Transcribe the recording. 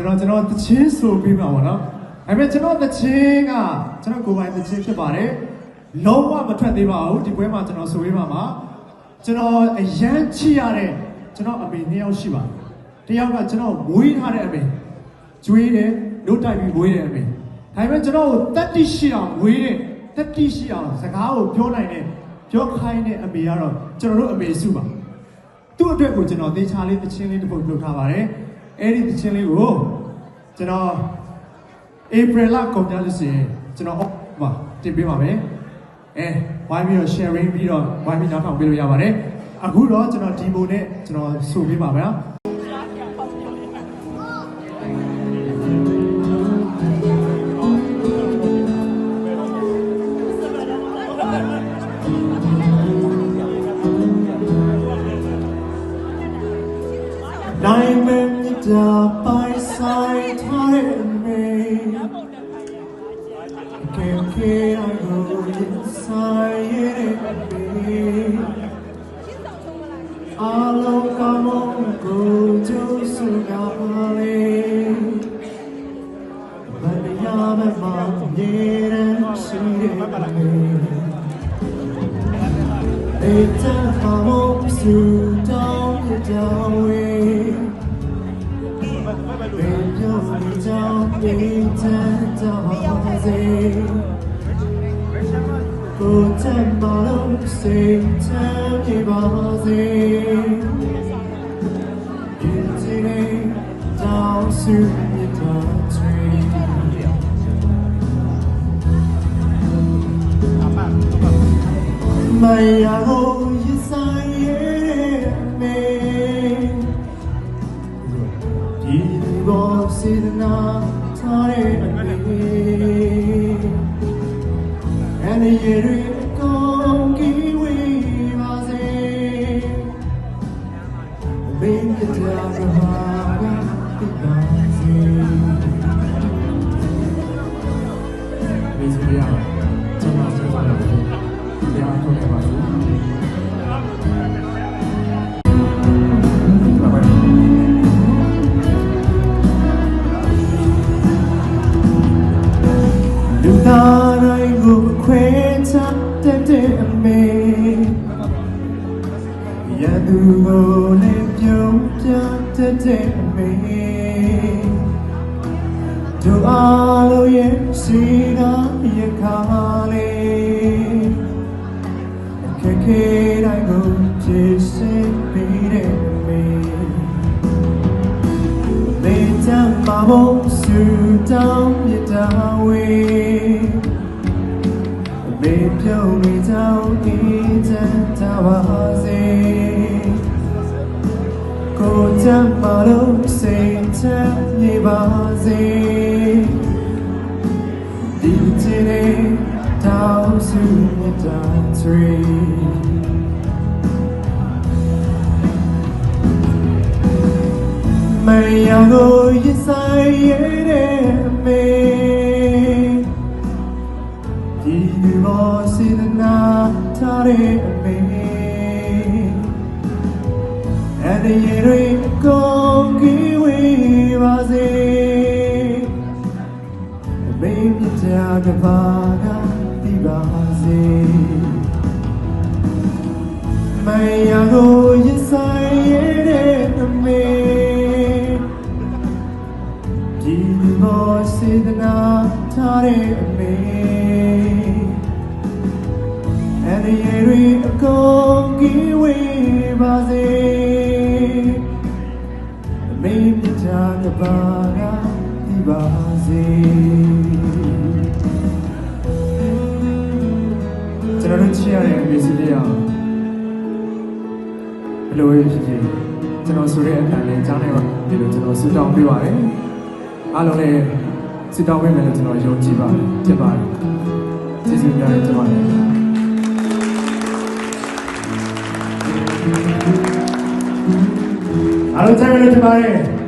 ကျွန်တော်ကျွန်တော်တချင်းဆိုပြီးမှာပေါ့နော်ဒါပေမဲ့ကျွန်တော်တချင်းကကျွန်တော်ကိုယ်ပိုင်တချင်းဖြစ်ပါတယ်လုံးဝမထွက်သေးပါဘူးဒီပွဲမှာကျွန်တော်ဆိုပေးပါမှာကျွန်တော်အရန်ချစ်ရတဲ့ကျွန်တော်အမေနှစ်ယောက်ရှိပါတယ်တယောက်ကကျွန်တော်မွေးထားတဲ့အမေကျွေးတယ်လို့တိုက်ပြီးမွေးတဲ့အမေဒါပေမဲ့ကျွန်တော်ကိုတက်တိရှိအောင်မွေးတဲ့တက်တိရှိအောင်စကားကိုပြောနိုင်တဲ့ပြောခိုင်းတဲ့အမေကတော့ကျွန်တော်တို့အမေစုပါသူ့အတွက်ကိုကျွန်တော်သေချာလေးတချင်းလေးတစ်ပုဒ်လုပ်ထားပါတယ်။ အဲ့ဒီတချင်းလေးကိုကျွန်တော်ဧပြီလကုန်ကြလို့ရှိရင်ကျွန်တော်ဟိုတင်ပေးပါမယ်။အဲဝိုင်းပြီးတော့ sharing ပြီးတော့ဝိုင်းပြီးနောက်ထောင်ပေးလို့ရပါတယ်။အခုတော့ကျွန်တော်ဒီမိုနဲ့ကျွန်တော်ဆိုပေးပါမယ်နော်။ မြတ်တာပိုင်ဆိုင်ထားတဲ့မေကဲကဲအရိုးဆိုင်ရဲ့မေအလုံးကမုန်းကိုကျိုးစုကပါလေဘယ်ရမ မမြေရန်ရှိတဲ့မေအေးတဟာမုန်းစုတောင်းရတောင်းဝေးဘယ်ပြောနေကြောင်းပြင်း ဘောစေတနာထားတဲ့အမေအဲ့ဒီ လူသားတိုင်းကိုခွဲခြားတတ်တဲ့အမေရန်သူကိုလည်းပြုံးပြတတ်တဲ့အမေတို့အားလုံးရဲ့ရှိတာရခါလေးအခက်ခဲတိုင်းကိုဖြေရှင်း မ်းမဘုံစူတောင်းမြတ်တာဝေမေပြုံးမိတောင်းဒီတန်တာပါစေကိုတမ်းမလို့စိတ်ချမ်းမြေပါ စေဒီချင်တဲ့တောင်းစုမြတ်တာချွေမယာကိုရဆိုင်ရတဲ့အမေဒီ စေတနာထားတဲ့အမေအဲ့ဒီရေတွေအကုန်ကြီးဝေးပါစေအမေမြတ်တာကဘာကဒီပါစေကျွန်တော်တို့ချစ်ရတဲ့အမေစီလေးအောင်ဘယ်လိုဖြစ်ဖြစ်ကျွန်တော်ဆိုတဲ့အတန်လေးကြားနေပါဒီလိုကျွန်တော်ဆူတောင်းပေးပါတယ်အားလုံးလည်း ဆူတောင်းပေးမယ်လို့ကျွန်တော်ယုံကြည်ပါတယ်ဖြစ်ပါတယ်ကျေးဇူးများတယ်ကျွန်တော်လည်းအားလုံးကြိုက်မယ်လို့ထင်ပါတယ်